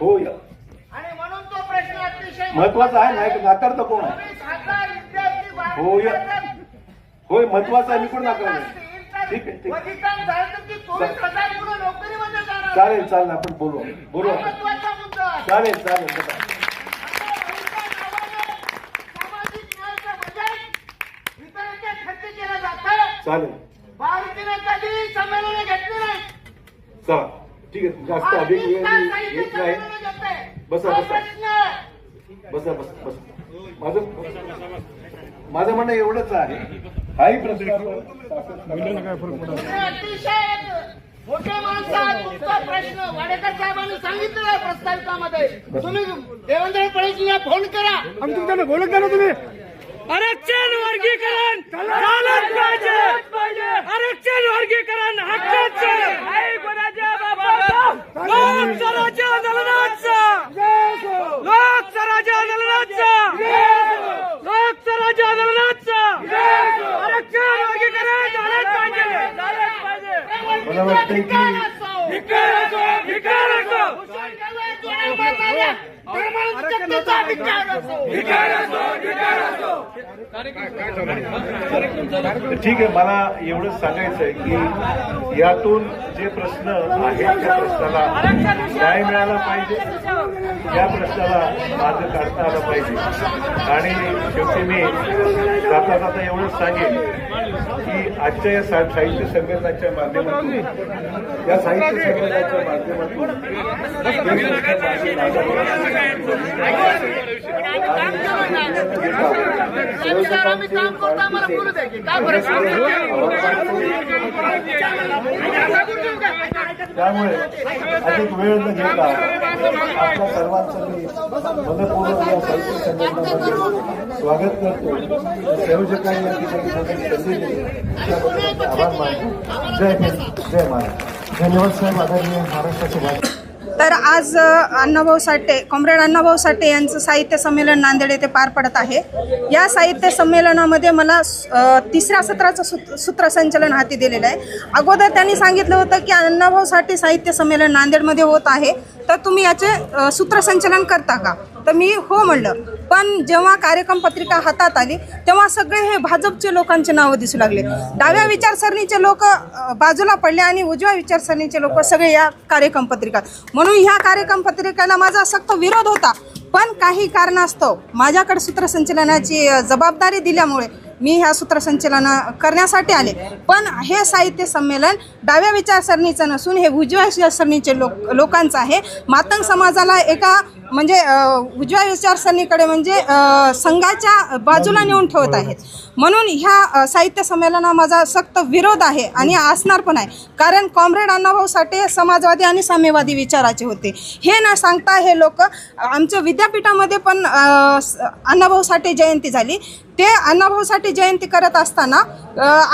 हो. या. महत्त्वाचा आहे नाही नाकारतं कोण चोवीस हो, या. होय महत्त्वाचा आहे मी कोण नाकार ठीक आहे, ठीक चालेल चालेल आपण बोलू. बोलू चालेल चालेल चालेल. चला ठीक आहे जास्त अधिक वेळ मी घेत नाही. बसा, बसा. बसा बस. बस माझं माझं म्हणणं एवढंच आहे. हाही प्रश्न अतिशय मोठे माणसं. तुमचा प्रश्न वाडेकर साहेबांनी सांगितलेला आहे प्रस्ताविकामध्ये. तुम्ही देवेंद्र फडणवीसला फोन करा. आम्ही तुमच्याकडे बोलत नाही ना तुम्ही. आरक्षण वर्गीकरण झालंच पाहिजे. आरक्षण वर्गीकरण हक्काचं. लोक स्वराज्य आंदोलनाचं. लोक स्वराज्य आंदोलनाचं. लोक स्वराज्य आंदोलनाचं. आरक्षण वर्गीकरण झालंच पाहिजे. मला वाटतंय की धिक्कार असो, धिक्कार असो. धिक्कार असो, धिक्कार असो. ठीक आहे मला एवढंच सांगायचं आहे की यातून जे प्रश्न आहेत त्या प्रश्नाला न्याय मिळाला पाहिजे. या प्रश्नाला मार्ग काढता आला पाहिजे. आणि शेवटी मी जाता जाता एवढंच सांगेन की आजच्या या सा- साहित्य संमेलनाच्या माध्यमातून या साहित्य संमेलनाच्या माध्यमातून काम करतो आम्हाला बोलू द्या की. काय फरक पडतो? त्यामुळे अधिक वेळ न घेता आपल्या सर्वांचं मी मनपूर्वक या साहित्य संमेलनामध्ये स्वागत करतो. संयोजकांनी या ठिकाणी संधी दिली. त्याबद्दल आभार मानतो. जय हिंद. जय महाराज धन्यवाद साहेब. आदरणीय महाराष्ट्राचे भाषण तर आज अण्णाभाऊ साठे कॉम्रेड अण्णाभाऊ साठे यांचं साहित्य संमेलन नांदेड येथे पार पडत आहे. या साहित्य संमेलनामध्ये मला तिसऱ्या सत्राचं सूत सूत्रसंचलन हाती दिलेलं आहे. अगोदर त्यांनी सांगितलं होतं की अण्णाभाऊ साठे साहित्य संमेलन नांदेडमध्ये होत आहे. तर तुम्ही याचे सूत्रसंचलन करता का? तर मी हो म्हणलं. पण जेव्हा कार्यक्रम पत्रिका हातात आली तेव्हा सगळे हे भाजपचे लोकांचे नावं दिसू लागले. डाव्या विचारसरणीचे लोक बाजूला पडले आणि उजव्या विचारसरणीचे लोक सगळे या कार्यक्रम पत्रिकात म्हणून ह्या कार्यक्रम पत्रिकेला माझा सक्त विरोध होता. पण काही कारणास्तव माझ्याकडे सूत्रसंचलनाची जबाबदारी दिल्यामुळे मी ह्या सूत्रसंचलन करण्यासाठी आले. पण हे साहित्य संमेलन डाव्या विचारसरणीचं नसून हे उजव्या विचारसरणीचे लोक लोकांचं आहे. मातंग समाजाला एका म्हणजे उजव्या विचारसरणीकडे म्हणजे संघाच्या बाजूला नेऊन ठेवत आहेत. म्हणून ह्या साहित्य संमेलना माझा सक्त विरोध आहे आणि असणार पण आहे. कारण कॉम्रेड अण्णाभाऊ साठे समाजवादी आणि साम्यवादी विचाराचे होते. हे न सांगता हे लोक आमच्या विद्यापीठामध्ये पण अण्णाभाऊ साठे जयंती झाली. ते अण्णाभाऊ साठे जयंती करत असताना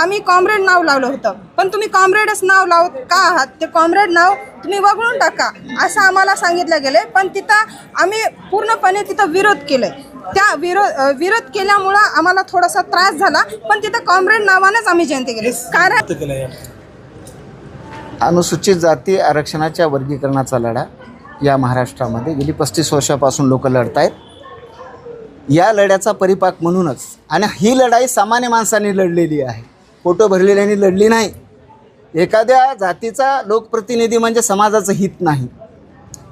आम्ही कॉम्रेड नाव लावलं होतं. पण तुम्ही कॉम्रेडच नाव लावत का आहात? ते कॉम्रेड नाव तुम्ही वगळून टाका असं आम्हाला सांगितलं गेलं पण तिथं आम्ही पूर्णपणे तिथं विरोध केलं त्या विरोध विरोध केल्यामुळं आम्हाला थोडासा त्रास झाला पण तिथं कॉम्रेड नावानंच आम्ही जयंती केली. कारण अनुसूचित जाती आरक्षणाच्या वर्गीकरणाचा लढा या महाराष्ट्रामध्ये गेली पस्तीस वर्षापासून लोक लढत आहेत या लढ्याचा परिपाक म्हणूनच आणि ही लढाई सामान्य माणसांनी लढलेली आहे. पोटं भरलेल्यांनी लढली नाही. एखाद्या जातीचा लोकप्रतिनिधी म्हणजे समाजाचं हित नाही.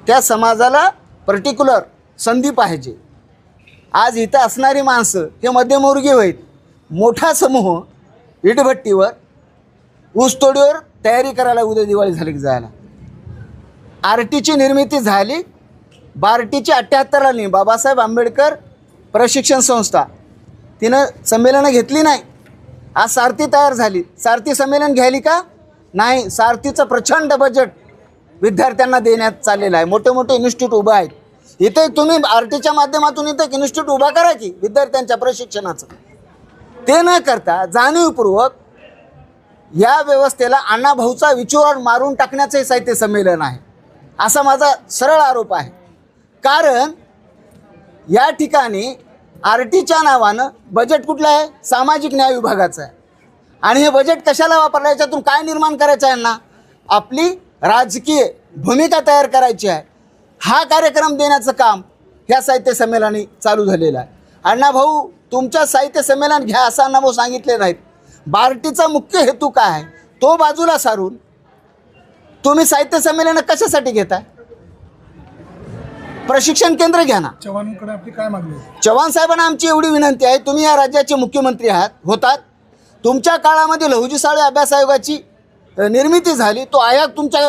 त्या समाजाला पर्टिक्युलर संधी पाहिजे. आज इथं असणारी माणसं हे मध्यमवर्गीय होईल मोठा समूह इटभट्टीवर ऊसतोडीवर तयारी करायला उद्या दिवाळी झाली की जायला. आर टीची निर्मिती झाली बार्टीची अठ्ठ्याहत्तराली बाबासाहेब आंबेडकर प्रशिक्षण संस्था. तिनं संमेलनं घेतली नाही. आज सारथी तयार झाली. सारथी संमेलन घ्यायली का? नाही सारथीचं प्रचंड बजेट विद्यार्थ्यांना देण्यात चाललेलं आहे. मोठे मोठे इन्स्टिट्यूट उभं आहेत. इथे तुम्ही आर टीच्या माध्यमातून इथे इन्स्टिट्यूट उभा करा की विद्यार्थ्यांच्या प्रशिक्षणाचं. ते न करता जाणीवपूर्वक या व्यवस्थेला अण्णाभाऊचा विचूर मारून टाकण्याचं हे साहित्य संमेलन आहे. असा माझा सरळ आरोप आहे. कारण या ठिकाणी आर टीच्या नावानं बजेट कुठलं आहे? सामाजिक न्याय विभागाचं आहे. आणि हे बजेट कशाला वापरलं? याच्यातून काय निर्माण करायचं आहे यांना? आपली राजकीय भूमिका तयार करायची आहे. हा कार्यक्रम देण्याचं काम ह्या साहित्य संमेलनाने चालू झालेलं आहे. अण्णाभाऊ तुमच्या साहित्य संमेलन घ्या असं अण्णाभाऊ सांगितले नाहीत. बार्टीचा मुख्य हेतू काय आहे? तो बाजूला सारून तुम्ही साहित्य संमेलन कशासाठी घेताय? प्रशिक्षण केंद्र घ्या ना. चव्हाणांकडे आपली काय मागणी चव्हाण साहेबांना आमची एवढी विनंती आहे. तुम्ही या राज्याचे मुख्यमंत्री आहात होतात. तुमच्या काळामध्ये लहुजी साळे अभ्यास आयोगाची निर्मिती झाली तो आयोग तुमच्या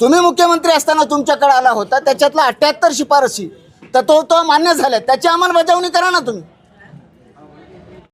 तुम्ही मुख्यमंत्री असताना तुमच्याकडे आला होता त्याच्यातला अठ्ठ्याहत्तर शिफारसी तर तो तो मान्य झाल्या त्याची अंमलबजावणी करा ना तुम्ही.